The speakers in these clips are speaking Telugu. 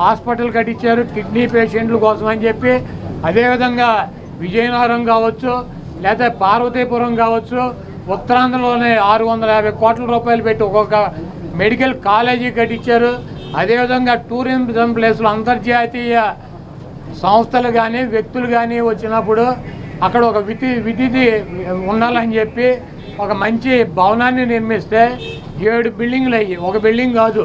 హాస్పిటల్ కట్టించారు కిడ్నీ పేషెంట్ల కోసం అని చెప్పి. అదేవిధంగా విజయనగరం కావచ్చు లేదా పార్వతీపురం కావచ్చు ఉత్తరాంధ్రలోనే ఆరు వందల యాభై కోట్ల రూపాయలు పెట్టి ఒక్కొక్క మెడికల్ కాలేజీ కట్టించారు. అదేవిధంగా టూరిజం ప్లేస్లో అంతర్జాతీయ సంస్థలు కానీ వ్యక్తులు కానీ వచ్చినప్పుడు అక్కడ ఒక విధి విధిది ఉండాలని చెప్పి ఒక మంచి భవనాన్ని నిర్మిస్తే ఏడు బిల్డింగ్లు అయ్యి ఒక బిల్డింగ్ కాదు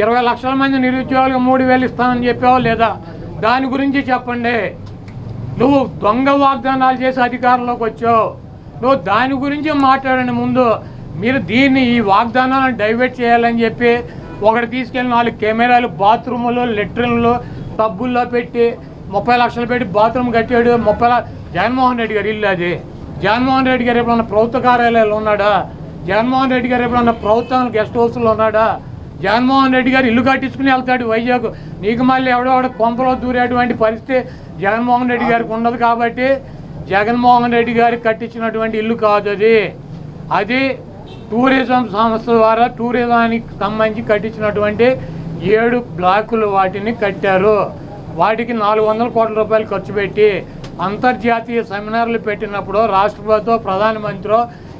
ఇరవై లక్షల మంది నిరుద్యోగులకు మూడు వేలు ఇస్తానని చెప్పావా లేదా? దాని గురించి చెప్పండి. నువ్వు దొంగ వాగ్దానాలు చేసి అధికారంలోకి వచ్చావు. నువ్వు దాని గురించి మాట్లాడండి ముందు. మీరు దీన్ని ఈ వాగ్దానాలను డైవర్ట్ చేయాలని చెప్పి ఒకటి తీసుకెళ్ళి నాలుగు కెమెరాలు బాత్రూములు లెట్రిన్లు టబ్బుల్లో పెట్టి ముప్పై లక్షలు పెట్టి బాత్రూమ్ కట్టాడు ముప్పై జగన్మోహన్ రెడ్డి గారు ఇల్లు అది. జగన్మోహన్ రెడ్డి గారు ఎప్పుడన్నా ప్రభుత్వ కార్యాలయాలు ఉన్నాడా? జగన్మోహన్ రెడ్డి గారు ఎప్పుడన్నా ప్రభుత్వం గెస్ట్ హౌస్లో ఉన్నాడా? జగన్మోహన్ రెడ్డి గారు ఇల్లు కట్టించుకుని వెళ్తాడు. వైజాగ్ నీకు మళ్ళీ ఎవడెవడ కొంపలో దూరేటువంటి పరిస్థితి జగన్మోహన్ రెడ్డి గారికి ఉండదు కాబట్టి జగన్మోహన్ రెడ్డి గారికి కట్టించినటువంటి ఇల్లు కాదు అది. అది టూరిజం సంస్థ ద్వారా టూరిజానికి సంబంధించి కట్టించినటువంటి ఏడు బ్లాకులు వాటిని కట్టారు. వాటికి నాలుగు వందల కోట్ల రూపాయలు ఖర్చు పెట్టి అంతర్జాతీయ సెమినార్లు పెట్టినప్పుడు రాష్ట్రపతితో ప్రధానమంత్రి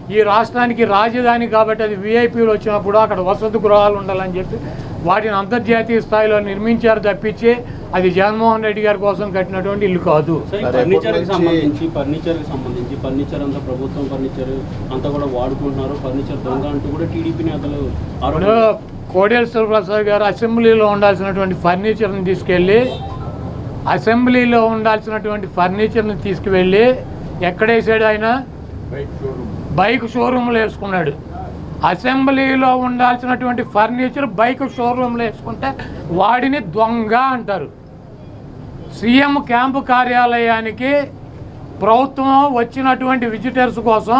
ఈ రాష్ట్రానికి రాజధాని కాబట్టి అది విఐపీలు వచ్చినప్పుడు అక్కడ వసతి గృహాలు ఉండాలని చెప్పి వాటిని అంతర్జాతీయ స్థాయిలో నిర్మించారు తప్పించి అది జగన్మోహన్ రెడ్డి గారి కోసం కట్టినటువంటి ఇల్లు కాదు. సార్, ఈ సరే, ఫర్నిచర్కి ఎప్పటి నుంచి- సంబంధించి ఫర్నిచర్కి సంబంధించి ఫర్నిచర్ అంతా ప్రభుత్వం ఫర్నిచర్ అంతా కూడా వాడుకుంటున్నారు. ఫర్నిచర్ దొంగ అంటూ కూడా టీడీపీ నేతలు గారు అసెంబ్లీలో ఉండాల్సినటువంటి ఫర్నిచర్ని తీసుకెళ్ళి అసెంబ్లీలో ఉండాల్సినటువంటి ఫర్నిచర్ని తీసుకువెళ్ళి ఎక్కడేసాడు ఆయన? బైక్ షోరూమ్లో వేసుకున్నాడు. అసెంబ్లీలో ఉండాల్సినటువంటి ఫర్నిచర్ బైక్ షోరూంలో వేసుకుంటే వాడిని దొంగ అంటారు. సీఎం క్యాంపు కార్యాలయానికి ప్రభుత్వం వచ్చినటువంటి విజిటర్స్ కోసం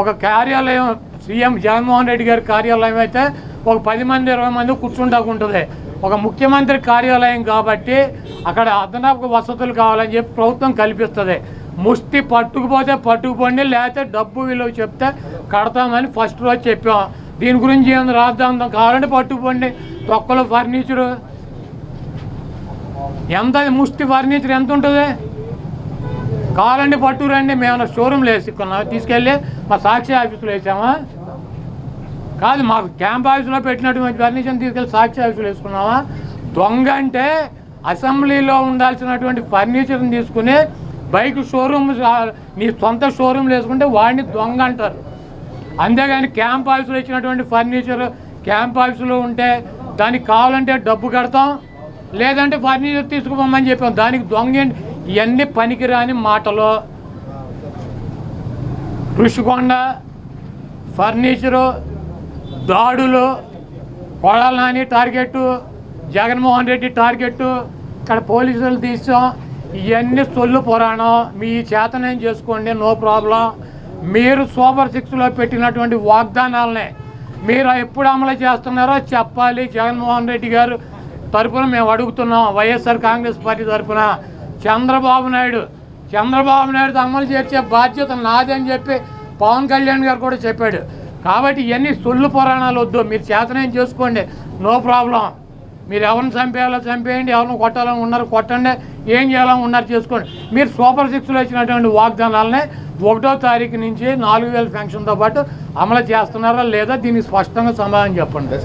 ఒక కార్యాలయం సీఎం జగన్మోహన్ రెడ్డి గారి కార్యాలయం అయితే ఒక పది మంది ఇరవై మంది కూర్చుంటాకుంటుంది ఒక ముఖ్యమంత్రి కార్యాలయం కాబట్టి అక్కడ అదనపు వసతులు కావాలని చెప్పి ప్రభుత్వం కల్పిస్తుంది. ముష్టి పట్టుకుపోతే పట్టుకుపోండి లేకపోతే డబ్బు విలువ చెప్తే కడతామని ఫస్ట్ రోజు చెప్పాం. దీని గురించి ఏం రాద్దాం కావాలంటే పట్టుకుపోండి. తొక్కలు ఫర్నిచరు ఎంత అది ముష్టి ఫర్నిచర్ ఎంత ఉంటుంది? కావాలండి పట్టుకురండి మేము షోరూమ్లో వేసుకున్నాం తీసుకెళ్ళి మా సాక్షి ఆఫీసులో వేసామా? కాదు మాకు క్యాంప్ ఆఫీసులో పెట్టినటువంటి ఫర్నిచర్ తీసుకెళ్ళి సాక్షి ఆఫీసులో వేసుకున్నామా? దొంగ అంటే అసెంబ్లీలో ఉండాల్సినటువంటి ఫర్నిచర్ని తీసుకుని బైక్ షోరూమ్ మీ సొంత షోరూమ్ వేసుకుంటే వాడిని దొంగ అంటారు. అంతేగాని క్యాంప్ ఆఫీసులో ఇచ్చినటువంటి ఫర్నిచర్ క్యాంప్ ఆఫీసులో ఉంటే దానికి కావాలంటే డబ్బు కడతాం లేదంటే ఫర్నిచర్ తీసుకుపోమని చెప్పాం. దానికి దొంగ ఇవన్నీ పనికిరాని మాటలు. ఋషికొండ ఫర్నిచరు దాడులు కొడాల నాని టార్గెట్ జగన్మోహన్ రెడ్డి టార్గెట్ ఇక్కడ పోలీసులు తీసాం. ఇవన్నీ సొల్లు పురాణం మీ చేతనేం చేసుకోండి నో ప్రాబ్లం. మీరు సూపర్ సిక్స్లో పెట్టినటువంటి వాగ్దానాలనే మీరు ఎప్పుడు అమలు చేస్తున్నారో చెప్పాలి. జగన్మోహన్ రెడ్డి గారు తరపున మేము అడుగుతున్నాం వైఎస్ఆర్ కాంగ్రెస్ పార్టీ తరఫున చంద్రబాబు నాయుడు చంద్రబాబు నాయుడు అమలు చేర్చే బాధ్యత నాదని చెప్పి పవన్ కళ్యాణ్ గారు కూడా చెప్పాడు. కాబట్టి ఇవన్నీ సొల్లు పురాణాలు వద్దు. మీరు చేతనేం చేసుకోండి నో ప్రాబ్లం. మీరు ఎవరిని చంపేయాలో చంపేయండి ఎవరిని కొట్టాలని ఉన్నారు కొట్టండి. ఏం చేయాలని ఉన్నారు చేసుకోండి. మీరు సూపర్ సిక్స్లో ఇచ్చినటువంటి వాగ్దానాలనే ఒకటో తారీఖు నుంచి నాలుగు వేల పెన్షన్తో పాటు అమలు చేస్తున్నారా లేదా దీనికి స్పష్టంగా సమాధానం చెప్పండి.